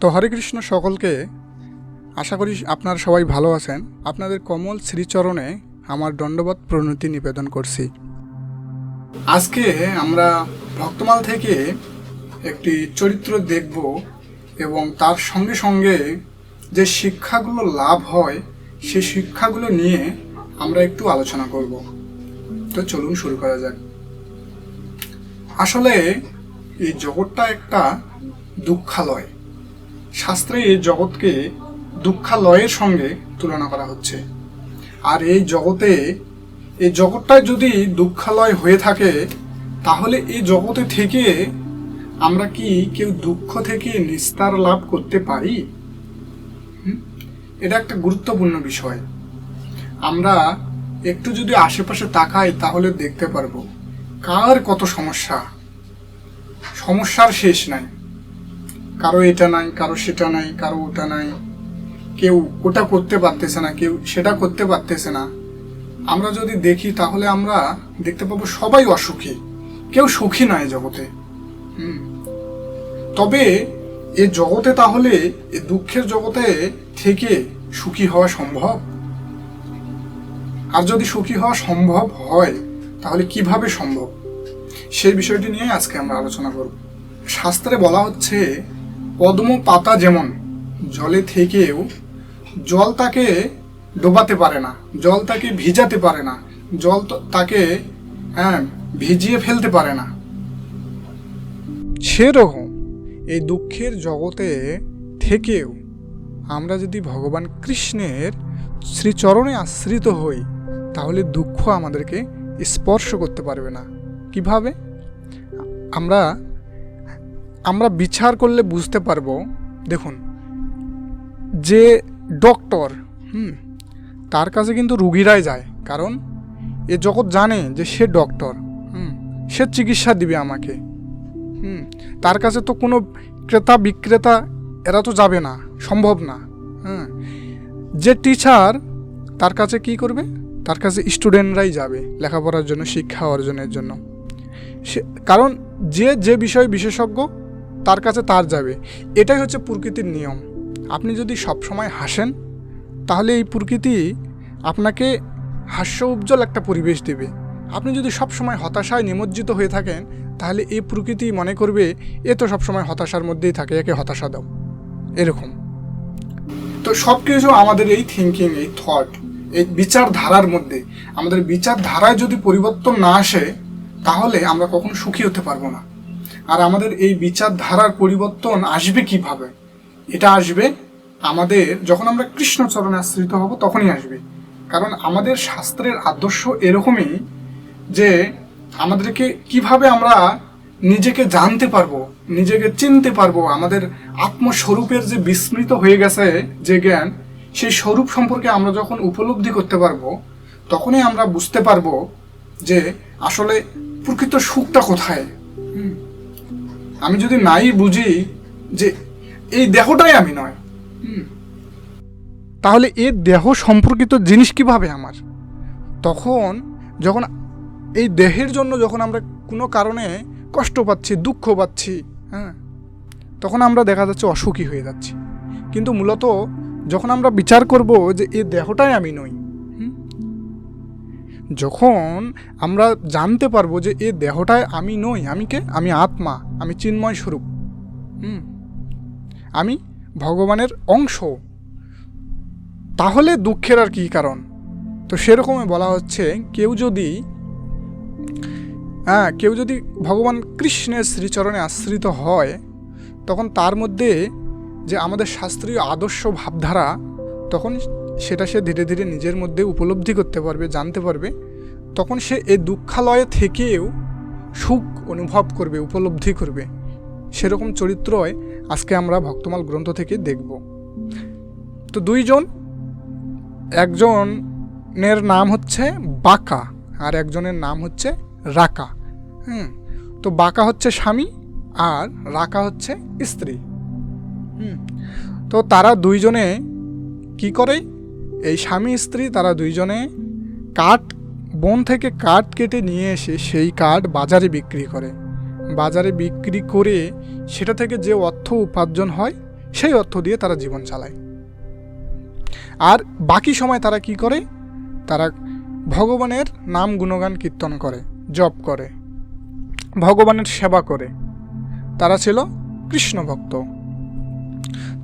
তো হরে কৃষ্ণ সকলকে, আশা করি আপনারা সবাই ভালো আছেন। আপনাদের কমল শ্রীচরণে আমার দণ্ডবত প্রণতি নিবেদন করছি। আজকে আমরা ভক্তমাল থেকে একটি চরিত্র দেখব এবং তার সঙ্গে সঙ্গে যে শিক্ষাগুলো লাভ হয় সেই শিক্ষাগুলো নিয়ে আমরা একটু আলোচনা করব। তো চলুন শুরু করা যাক। আসলে এই জগৎটা একটা দুঃখালয়। শাস্ত্রে জগৎকে দুঃখালয়ের সঙ্গে তুলনা করা হচ্ছে। আর এই জগতে, এই জগৎটা যদি দুঃখালয় হয়ে থাকে, তাহলে এই জগতে থেকে আমরা কি কেউ দুঃখ থেকে নিস্তার লাভ করতে পারি? এটা একটা গুরুত্বপূর্ণ বিষয়। আমরা একটু যদি আশেপাশে তাকাই, তাহলে দেখতে পারব, কার কত সমস্যা? সমস্যার শেষ নাই। কারও এটা নাই, কারও সেটা নাই, কারও ওটা নাই। কেউ ওটা করতে পারতেছে না, কেউ সেটা করতে পারতেছে না। আমরা যদি দেখি, তাহলে আমরা দেখতে পাবো সবাই অসুখী। কেউ সুখী নয় জগতে। হুম। তবে এ জগতে তাহলে এ দুঃখের জগতে থেকে সুখী হওয়া সম্ভব? আর যদি সুখী হওয়া সম্ভব হয়, তাহলে কীভাবে সম্ভব? সেই বিষয়টি নিয়ে আজকে আমরা আলোচনা করব। শাস্ত্রে বলা হচ্ছে পদ্ম পাতা যেমন জলে থেকেও জল তাকে ডোবাতে পারে না, জল তাকে ভিজাতে পারে না, জল তাকে হ্যাঁ ভিজিয়ে ফেলতে পারে না। সেরকম এই দুঃখের জগতে থেকেও আমরা যদি ভগবান কৃষ্ণের শ্রীচরণে আশ্রিত হই, তাহলে দুঃখ আমাদেরকে স্পর্শ করতে পারবে না। কীভাবে? আমরা আমরা বিচার করলে বুঝতে পারব, দেখুন, যে ডক্টর হুম, তার কাছে কিন্তু রুগীরাই যায়, কারণ এ জগৎ জানে যে সে ডক্টর হুম, সে চিকিৎসা দিবে আমাকে, হুম, তার কাছে তো কোনো ক্রেতা বিক্রেতা, এরা তো যাবে না, সম্ভব না হ্যাঁ যে টিচার তার কাছে কি করবে? তার কাছে স্টুডেন্টরাই যাবে লেখাপড়ার জন্য, শিক্ষা অর্জনের জন্য, সে, কারণ যে যে বিষয়ে বিশেষজ্ঞ তার কাছে তার যাবে। এটাই হচ্ছে প্রকৃতির নিয়ম। আপনি যদি সবসময় হাসেন, তাহলে এই প্রকৃতি আপনাকে হাস্য উজ্জ্বল একটা পরিবেশ দেবে। আপনি যদি সবসময় হতাশায় নিমজ্জিত হয়ে থাকেন, তাহলে এই প্রকৃতি মনে করবে, এ তো সবসময় হতাশার মধ্যেই থাকে, একে হতাশা দাও। এরকম। তো সব কিছু আমাদের এই থিঙ্কিং এই থট এই বিচারধারার মধ্যে, আমাদের বিচারধারায় যদি পরিবর্তন না আসে, তাহলে আমরা কখনো সুখী হতে পারব না। আর আমাদের এই বিচারধারার পরিবর্তন আসবে কীভাবে? এটা আসবে আমাদের যখন আমরা কৃষ্ণচরণে আশ্রিত হব, তখনই আসবে। কারণ আমাদের শাস্ত্রের আদর্শ এরকমই যে আমাদেরকে কীভাবে আমরা নিজেকে জানতে পারব, নিজেকে চিনতে পারব, আমাদের আত্মস্বরূপের যে বিস্মৃত হয়ে গেছে যে জ্ঞান, সেই স্বরূপ সম্পর্কে আমরা যখন উপলব্ধি করতে পারব, তখনই আমরা বুঝতে পারব যে আসলে প্রকৃত সুখটা কোথায়। আমি যদি নাই বুঝি যে এই দেহটাই আমি নয়। তাহলে এ দেহ সম্পর্কিত জিনিস কীভাবে আমার? তখন যখন এই দেহের জন্য যখন আমরা কোনো কারণে কষ্ট পাচ্ছি দুঃখ পাচ্ছি হ্যাঁ তখন আমরা দেখা যাচ্ছে অসুখী হয়ে যাচ্ছি। কিন্তু মূলত যখন আমরা বিচার করব যে এই দেহটাই আমি নই? যখন আমরা জানতে পারব যে এ দেহটায় আমি নই, আমি কে? আমি আত্মা, আমি চিন্ময় স্বরূপ। হুম? আমি ভগবানের অংশ। তাহলে দুঃখের আর কি কারণ? তো সেরকমই বলা হচ্ছে, কেউ যদি হ্যাঁ কেউ যদি ভগবান কৃষ্ণের শ্রীচরণে আশ্রিত হয়, তখন তার মধ্যে যে আমাদের শাস্ত্রীয় আদর্শ ভাবধারা, তখন সেটা সে ধীরে ধীরে নিজের মধ্যে উপলব্ধি করতে পারবে, জানতে পারবে। তখন সে এই দুঃখালয়ে থেকেও সুখ অনুভব করবে, উপলব্ধি করবে। সেরকম চরিত্রই আজকে আমরা ভক্তমাল গ্রন্থ থেকে দেখব। তো দুইজন, একজনের নাম হচ্ছে বাঁকা আর একজনের নাম হচ্ছে রাকা। হুম, তো বাঁকা হচ্ছে স্বামী আর রাকা হচ্ছে স্ত্রী। হুম, তো তারা দুইজনে কি করে? এই স্বামী স্ত্রী তারা দুইজনে কাঠ, বন থেকে কাঠ কেটে নিয়ে এসে সেই কাঠ বাজারে বিক্রি করে। বাজারে বিক্রি করে সেটা থেকে যে অর্থ উপার্জন হয়, সেই অর্থ দিয়ে তারা জীবন চালায়। আর বাকি সময় তারা কি করে? তারা ভগবানের নাম গুণগান কীর্তন করে, জপ করে, ভগবানের সেবা করে। তারা ছিল কৃষ্ণ ভক্ত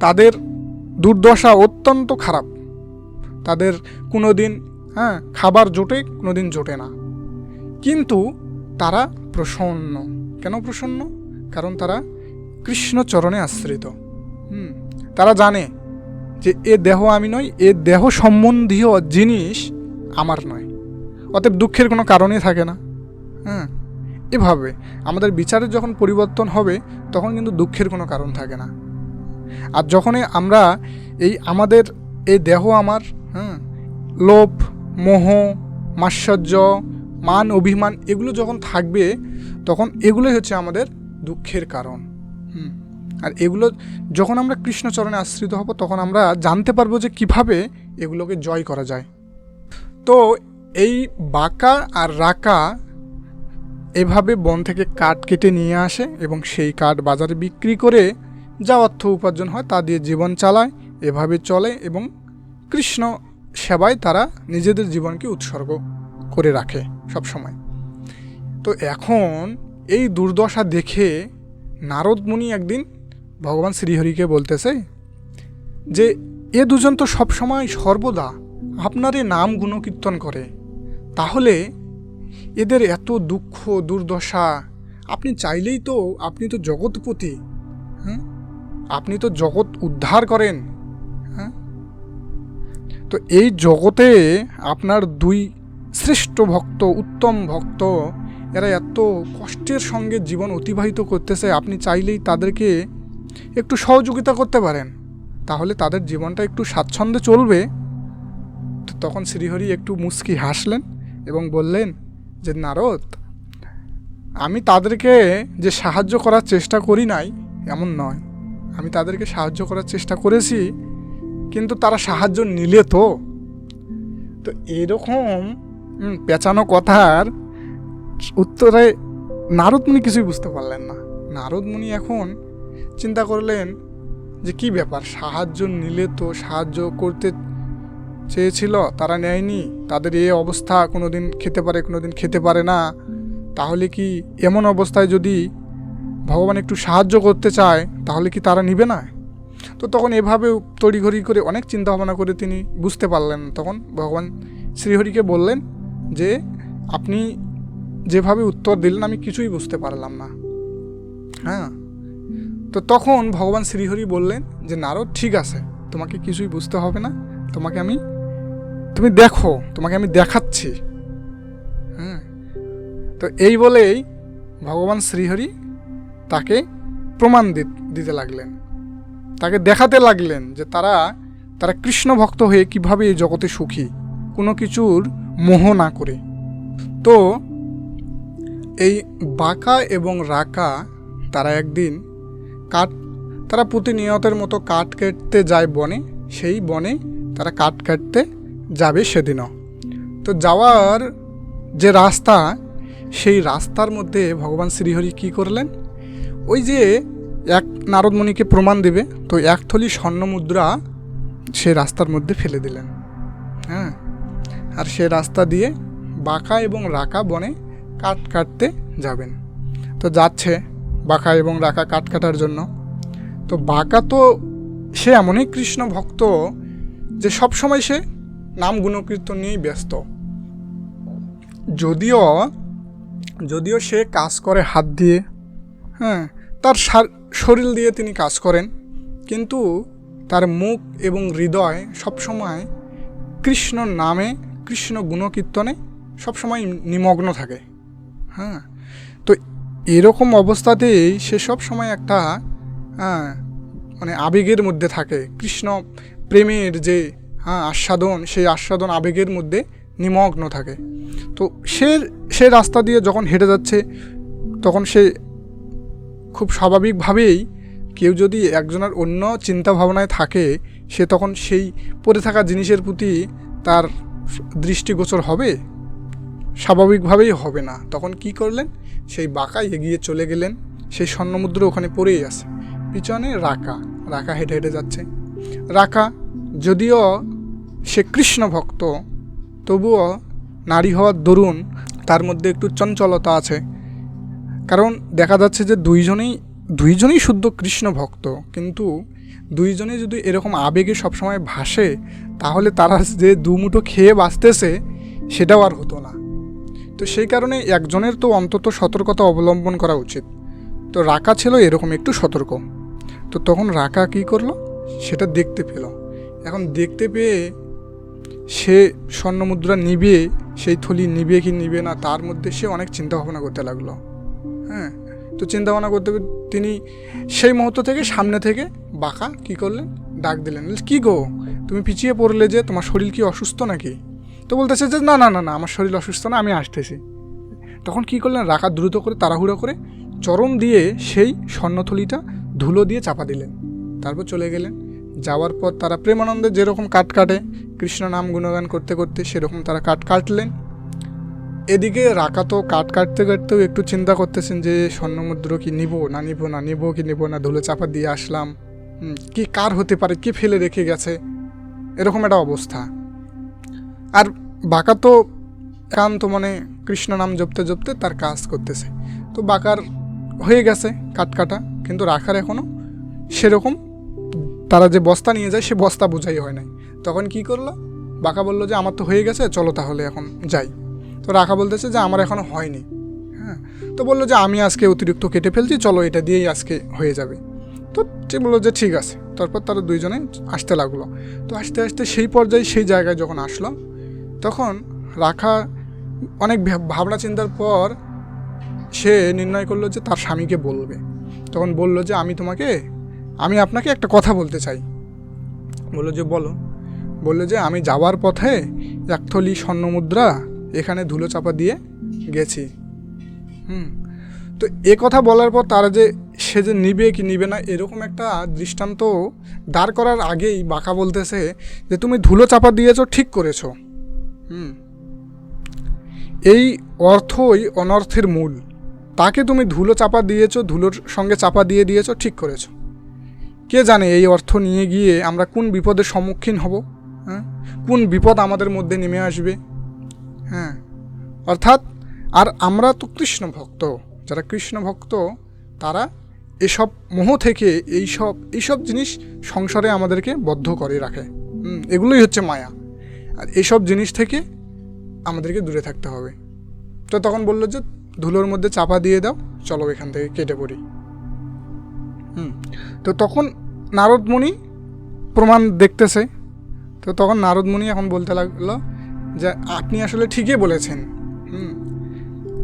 তাদের দুর্দশা অত্যন্ত খারাপ। তাদের কোনো দিন হ্যাঁ খাবার জোটে কোনো দিন জোটে না। কিন্তু তারা প্রসন্ন। কেন প্রসন্ন? কারণ তারা কৃষ্ণচরণে আশ্রিত। হুম, তারা জানে যে এ দেহ আমি নই, এ দেহ সম্বন্ধীয় জিনিস আমার নয়। অতএব দুঃখের কোনো কারণই থাকে না। হ্যাঁ এভাবে আমাদের বিচারের যখন পরিবর্তন হবে, তখন কিন্তু দুঃখের কোনো কারণ থাকে না। আর যখনই আমরা এই আমাদের, এই দেহ আমার হ্যাঁ লোভ, মোহ মাশ্চর্য মান, অভিমান এগুলো যখন থাকবে, তখন এগুলোই হচ্ছে আমাদের দুঃখের কারণ। আর এগুলো যখন আমরা কৃষ্ণচরণে আশ্রিত হব, তখন আমরা জানতে পারব যে কীভাবে এগুলোকে জয় করা যায়। তো এই বাঁকা আর রাকা এভাবে বন থেকে কাঠ কেটে নিয়ে আসে এবং সেই কাঠ বাজারে বিক্রি করে যা অর্থ উপার্জন হয় তা দিয়ে জীবন চালায়, এভাবে চলে এবং কৃষ্ণ সেবায় তারা নিজেদের জীবনকে উৎসর্গ করে রাখে সব সময় তো এখন এই দুর্দশা দেখে নারদ মুনি একদিন ভগবান শ্রীহরিকে বলতেছে যে, এ দুজন তো সবসময় সর্বদা আপনারই নাম গুণকীর্তন করে। তাহলে এদের এত দুঃখ, দুর্দশা, আপনি চাইলেই তো, আপনি তো জগৎপতি হ্যাঁ আপনি তো জগৎ উদ্ধার করেন তো এই জগতে আপনার দুই শ্রেষ্ঠ ভক্ত, উত্তম ভক্ত, এরা এত কষ্টের সঙ্গে জীবন অতিবাহিত করতেছে, আপনি চাইলেই তাদেরকে একটু সহযোগিতা করতে পারেন। তাহলে তাদের জীবনটা একটু স্বাচ্ছন্দ্যে চলবে। তো তখন শ্রীহরি একটু মুস্কি হাসলেন এবং বললেন, যে নারদ, আমি তাদেরকে যে সাহায্য করার চেষ্টা করি নাই, এমন নয়। আমি তাদেরকে সাহায্য করার চেষ্টা করেছি কিন্তু তারা সাহায্য নিলে তো। তো এরকম পেঁচানো কথার উত্তরে নারদমুনি কিছুই বুঝতে পারলেন না। নারদমুনি এখন চিন্তা করলেন যে কি ব্যাপার, সাহায্য নিলে তো সাহায্য করতে চেয়েছিল, তারা নেয়নি, তাদের এই অবস্থা কোনো দিন খেতে পারে কোনো দিন খেতে পারে না। তাহলে কি এমন অবস্থায় যদি ভগবান একটু সাহায্য করতে চায়, তাহলে কি তারা নিবে না? তো তখন এভাবে তড়িঘড়ি করে অনেক চিন্তা ভাবনা করে তিনি বুঝতে পারলেন। তখন ভগবান শ্রীহরিকে বললেন যে, আপনি যেভাবে উত্তর দিলেন, আমি কিছুই বুঝতে পারলাম না। হ্যাঁ। তো তখন ভগবান শ্রীহরি বললেন যে, নারদ, ঠিক আছে, তোমাকে কিছুই বুঝতে হবে না। তোমাকে আমি, তুমি দেখো, তোমাকে আমি দেখাচ্ছি। হ্যাঁ। তো এই বলেই ভগবান শ্রীহরি তাকে প্রমাণ দিতে লাগলেন। তাকে দেখাতে লাগলেন যে তারা তারা কৃষ্ণ ভক্ত হয়ে কীভাবে এই জগতে সুখী, কোনো কিছুর মোহ না করে। তো এই বাঁকা এবং রাকা তারা একদিন কাঠ, তারা প্রতিনিয়তের মতো কাঠ কাটতে যায় বনে, সেই বনে তারা কাঠ কাটতে যাবে সেদিনও। তো যাওয়ার যে রাস্তা, সেই রাস্তার মধ্যে ভগবান শ্রীহরি কি করলেন? ওই যে এক নারদমণিকে প্রমাণ দেবে। তো এক থলি স্বর্ণ মুদ্রা সে রাস্তার মধ্যে ফেলে দিলেন। হ্যাঁ? আর সে রাস্তা দিয়ে বাঁকা এবং রাকা বনে কাঠ কাটতে যাবেন। তো যাচ্ছে বাঁকা এবং রাকা কাঠ কাটার জন্য। তো বাঁকা তো সে এমনই কৃষ্ণ ভক্ত যে সব সময় সে নাম গুণকীর্তন নিয়েই ব্যস্ত। যদিও যদিও সে কাজ করে হাত দিয়ে হ্যাঁ তার শরীর দিয়ে তিনি কাজ করেন, কিন্তু তার মুখ এবং হৃদয় সবসময় কৃষ্ণ নামে, কৃষ্ণ গুণকীর্তনে সবসময় নিমগ্ন থাকে। হ্যাঁ তো এরকম অবস্থাতেই সে সব সময় একটা মানে আবেগের মধ্যে থাকে। কৃষ্ণ প্রেমের যে হ্যাঁ আস্বাদন, সেই আস্বাদন আবেগের মধ্যে নিমগ্ন থাকে। তো সে সে রাস্তা দিয়ে যখন হেঁটে যাচ্ছে, তখন সে খুব স্বাভাবিকভাবেই কেউ যদি একজনের অন্য চিন্তা ভাবনায় থাকে, সে তখন সেই পড়ে থাকা জিনিসের প্রতি তার দৃষ্টিগোচর হবে? স্বাভাবিকভাবেই হবে না। তখন কি করলেন? সেই বাঁকায় এগিয়ে চলে গেলেন। সেই স্বর্ণমুদ্র ওখানে পড়েই আছে। পিছনে রাকা। রাখা হেঁটে হেঁটে যাচ্ছে। রাখা যদিও সে কৃষ্ণ ভক্ত, তবুও নারী হওয়ার দরুন তার মধ্যে একটু চঞ্চলতা আছে। কারণ দেখা যাচ্ছে যে দুইজনেই দুইজনেই শুদ্ধ কৃষ্ণ ভক্ত, কিন্তু দুইজনে যদি এরকম আবেগে সবসময় ভাসে, তাহলে তারা যে দুমুঠো খেয়ে বাঁচতেছে, সেটাও আর হতো না। তো সেই কারণে একজনের তো অন্তত সতর্কতা অবলম্বন করা উচিত। তো রাকা ছিল এরকম, একটু সতর্ক। তো তখন রাকা কী করল? সেটা দেখতে পেল। এখন দেখতে পেয়ে সে স্বর্ণমুদ্রা নিবে সেই থলি নিবে কি নিবে না, তার মধ্যে সে অনেক চিন্তা ভাবনা করতে লাগল। হ্যাঁ তো চিন্তা ভাবনা করতে তিনি সেই মুহূর্ত থেকে সামনে থেকে বাঁকা কি করলেন? ডাক দিলেন। কি গো, তুমি পিছিয়ে পড়লে যে তোমার শরীর কি অসুস্থ নাকি? তো বলতেছে যে, না না না না, আমার শরীর অসুস্থ না, আমি আসতেছি তখন কি করলেন? রাখা দ্রুত করে তাড়াহুড়ো করে চরম দিয়ে সেই স্বর্ণথলিটা ধুলো দিয়ে চাপা দিলেন। তারপর চলে গেলেন। যাওয়ার পর তারা প্রেমানন্দে যেরকম কাট কাটে, কৃষ্ণ নাম গুণগান করতে করতে সেরকম তারা কাট কাটলেন। এদিকে রাকা তো কাট কাটতে কাটতেও একটু চিন্তা করতেছেন যে স্বর্ণমুদ্র কি নিব না নিব না, নিব কি নিব না, ধুলো চাপা দিয়ে আসলাম। কি কার হতে পারে, কি ফেলে রেখে গেছে? এরকম একটা অবস্থা। আর বাঁকা তো একান্ত মনে কৃষ্ণ নাম জপতে জপতে তার কাজ করতেছে। তো বাঁকার হয়ে গেছে কাট কাটা, কিন্তু রাখার এখনও সেরকম তারা যে বস্তা নিয়ে যায়, সে বস্তা বোঝাই হয় নাই। তখন কি করল? বাঁকা বলল যে, আমার তো হয়ে গেছে, চলো তাহলে এখন যাই। তো রাখা বলতেছে যে আমার এখনও হয়নি। হ্যাঁ? তো বলল যে আমি আজকে অতিরিক্ত কেটে ফেলছি, চলো এটা দিয়েই আজকে হয়ে যাবে। তো সে বলল যে ঠিক আছে। তারপর তারা দুইজনে আসতে লাগল। তো আস্তে আস্তে সেই পর্যায়ে সেই জায়গায় যখন আসলো, তখন রাখা অনেক ভাবনা চিন্তার পর সে নির্ণয় করল যে তার স্বামীকে বলবে। তখন বলল যে আমি তোমাকে, আমি আপনাকে একটা কথা বলতে চাই। বলল যে বলো। বলল যে আমি যাওয়ার পথে এক থলি স্বর্ণমুদ্রা এখানে ধুলো চাপা দিয়ে গেছি। হুম। তো এ কথা বলার পর তারা যে সে যে নিবে কি নিবে না, এরকম একটা দৃষ্টান্ত দাঁড় করার আগেই বাঁকা বলতেছে যে, তুমি ধুলো চাপা দিয়েছ, ঠিক করেছ। হুম। এই অর্থই অনর্থের মূল। তাকে তুমি ধুলো চাপা দিয়েছ, ধুলোর সঙ্গে চাপা দিয়ে দিয়েছ, ঠিক করেছ। কে জানে এই অর্থ নিয়ে গিয়ে আমরা কোন বিপদের সম্মুখীন হব হ্যাঁ? কোন বিপদ আমাদের মধ্যে নেমে আসবে? হ্যাঁ। অর্থাৎ, আর আমরা তো কৃষ্ণ ভক্ত, যারা কৃষ্ণ ভক্ত, তারা এসব মোহ থেকে এইসব এইসব জিনিস সংসারে আমাদেরকে বদ্ধ করে রাখে। এগুলোই হচ্ছে মায়া। আর এইসব জিনিস থেকে আমাদেরকে দূরে থাকতে হবে। তো তখন বলল যে, ধুলোর মধ্যে চাপা দিয়ে দাও, চলো এখান থেকে কেটে পড়ি। হুম, তো তখন নারদমণি প্রমাণ দেখতেছে। তো তখন নারদমণি এখন বলতে লাগল যে আপনি আসলে ঠিকই বলেছেন। হুম।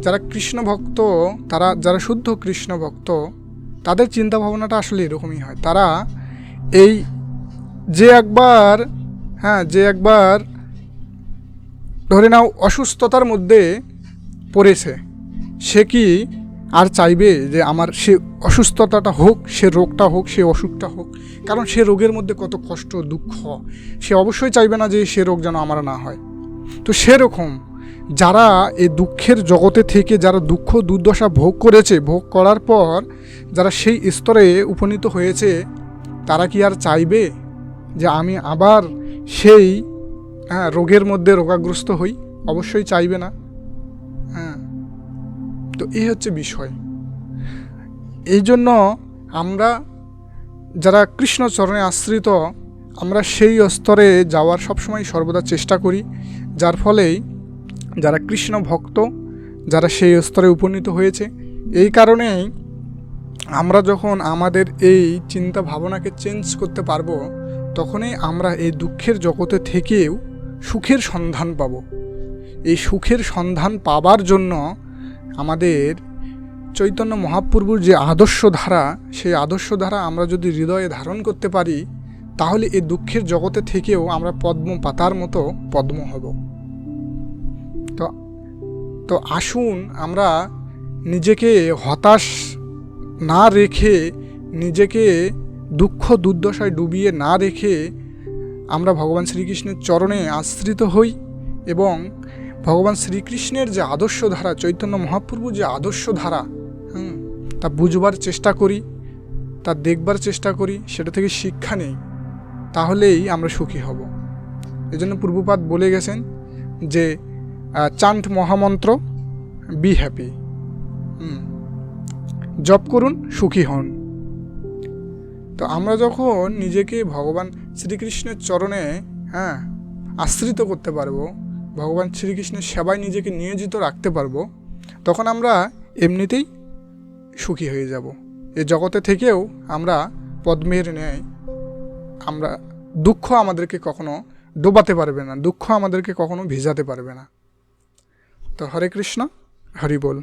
যারা কৃষ্ণ ভক্ত, তারা, যারা শুদ্ধ কৃষ্ণ ভক্ত, তাদের চিন্তা ভাবনাটা আসলে এরকমই হয়। তারা এই যে একবার হ্যাঁ যে একবার ধরে নাও অসুস্থতার মধ্যে পড়েছে, সে কি আর চাইবে যে আমার সে অসুস্থতাটা হোক, সে রোগটা হোক, সে অসুখটা হোক? কারণ সে রোগের মধ্যে কত কষ্ট, দুঃখ। সে অবশ্যই চাইবে না যে সে রোগ যেন আমার না হয়। তো সেরকম যারা এই দুঃখের জগতে থেকে, যারা দুঃখ দুর্দশা ভোগ করেছে, ভোগ করার পর যারা সেই স্তরে উপনীত হয়েছে, তারা কি আর চাইবে যে আমি আবার সেই হ্যাঁ রোগের মধ্যে রোগাগ্রস্ত হই? অবশ্যই চাইবে না। হ্যাঁ। তো এই হচ্ছে বিষয়। এই জন্য আমরা যারা কৃষ্ণচরণে আশ্রিত, আমরা সেই স্তরে যাওয়ার সবসময় সর্বদা চেষ্টা করি। যার ফলেই যারা কৃষ্ণ ভক্ত, যারা সেই স্তরে উপনীত হয়েছে, এই কারণেই আমরা যখন আমাদের এই চিন্তা ভাবনাকে চেঞ্জ করতে পারব, তখনই আমরা এই দুঃখের জগতে থেকেও সুখের সন্ধান পাব। এই সুখের সন্ধান পাবার জন্য আমাদের চৈতন্য মহাপ্রভুর যে আদর্শ ধারা সেই আদর্শ ধারা আমরা যদি হৃদয়ে ধারণ করতে পারি তাহলে এই দুঃখের জগতে থেকেও আমরা পদ্ম পাতার মতো পদ্ম হব। তো তো আসুন আমরা নিজেকে হতাশ না রেখে, নিজেকে দুঃখ দুর্দশায় ডুবিয়ে না রেখে আমরা ভগবান শ্রীকৃষ্ণের চরণে আশ্রিত হই এবং ভগবান শ্রীকৃষ্ণের যে আদর্শ ধারা, চৈতন্য মহাপ্রভু যে আদর্শ ধারা তা বুঝবার চেষ্টা করি, তা দেখবার চেষ্টা করি, সেটা থেকে শিক্ষা নেই। তাহলেই আমরা সুখী হব। এজন্য পূর্বপাত বলে গেছেন যে চান্ট মহামন্ত্র বি হ্যাপি জপ করুন, সুখী হন। তো আমরা যখন নিজেকে ভগবান শ্রীকৃষ্ণের চরণে হ্যাঁ আশ্রিত করতে পারব, ভগবান শ্রীকৃষ্ণের সেবায় নিজেকে নিয়োজিত রাখতে পারব, তখন আমরা এমনিতেই সুখী হয়ে যাব। এ জগতে থেকেও আমরা পদ্মের ন্যায় আমরা দুঃখ আমাদেরকে কখনো ডোবাতে পারবে না, দুঃখ আমাদেরকে কখনো ভিজাতে পারবে না। তো হরে কৃষ্ণ, হরি বল।